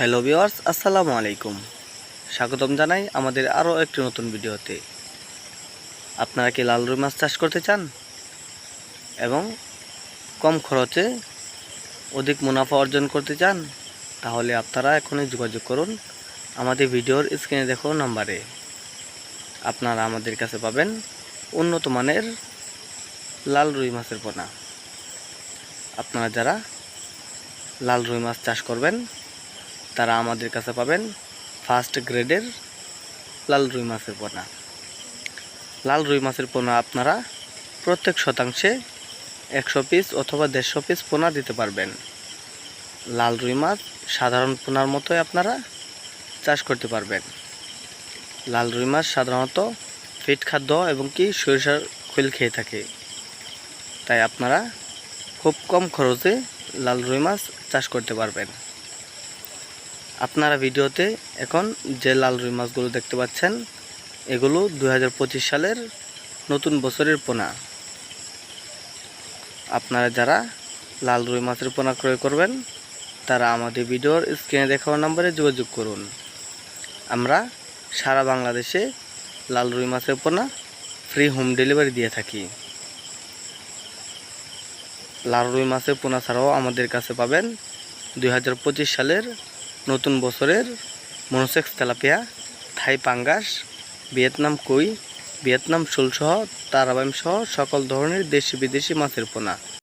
Hello viewers আসসালামু আলাইকুম। স্বাগতম জানাই আমাদের আরও একটি নতুন ভিডিওতে। আপনারা কি লাল রুই মাছ চাষ করতে চান? এবং কম খরচে অধিক মুনাফা অর্জন করতে চান? তাহলে আপনারা এখনই যোগাযোগ করুন আমাদের ভিডিওর স্ক্রিনে দেখো নাম্বারে। আপনারা আমাদের কাছে পাবেন উন্নত মানের লাল রুই মাছের পোনা। আপনারা যারা লাল রুই মাছ চাষ করবেন তারা আমাদের কাছে পাবেন ফার্স্ট গ্রেডের লাল রুই মাছের পোনা। লাল রুই মাছের পোনা আপনারা প্রত্যেক শতাংশে একশো পিস অথবা দেড়শো পিস পোনা দিতে পারবেন। লাল রুই মাছ সাধারণ পোনার মতোই আপনারা চাষ করতে পারবেন। লাল রুই মাছ সাধারণত ফিট খাদ্য এবং কি সরিষার খৈল খেয়ে থাকে। তাই আপনারা খুব কম খরচে লাল রুই মাছ চাষ করতে পারবেন। আপনারা ভিডিওতে এখন যে লাল রুই মাছগুলো দেখতে পাচ্ছেন, এগুলো দু হাজার পঁচিশ সালের নতুন বছরের পোনা। আপনারা যারা লাল রুই মাছের পোনা ক্রয় করবেন, তারা আমাদের ভিডিওর স্ক্রিনে দেখানো নম্বরে যোগাযোগ করুন। আমরা সারা বাংলাদেশে লাল রুই মাছের পোনা ফ্রি হোম ডেলিভারি দিয়ে থাকি। লাল রুই মাছের পোনা ছাড়াও আমাদের কাছে পাবেন দু হাজার পঁচিশ সালের নতুন বছরের মনোসেক্স তেলাপিয়া, থাই পাঙ্গাস, ভিয়েতনাম কুই, ভিয়েতনাম শোলসহ তারাবাইম সহ সকল ধরনের দেশি বিদেশি মাছের পোনা।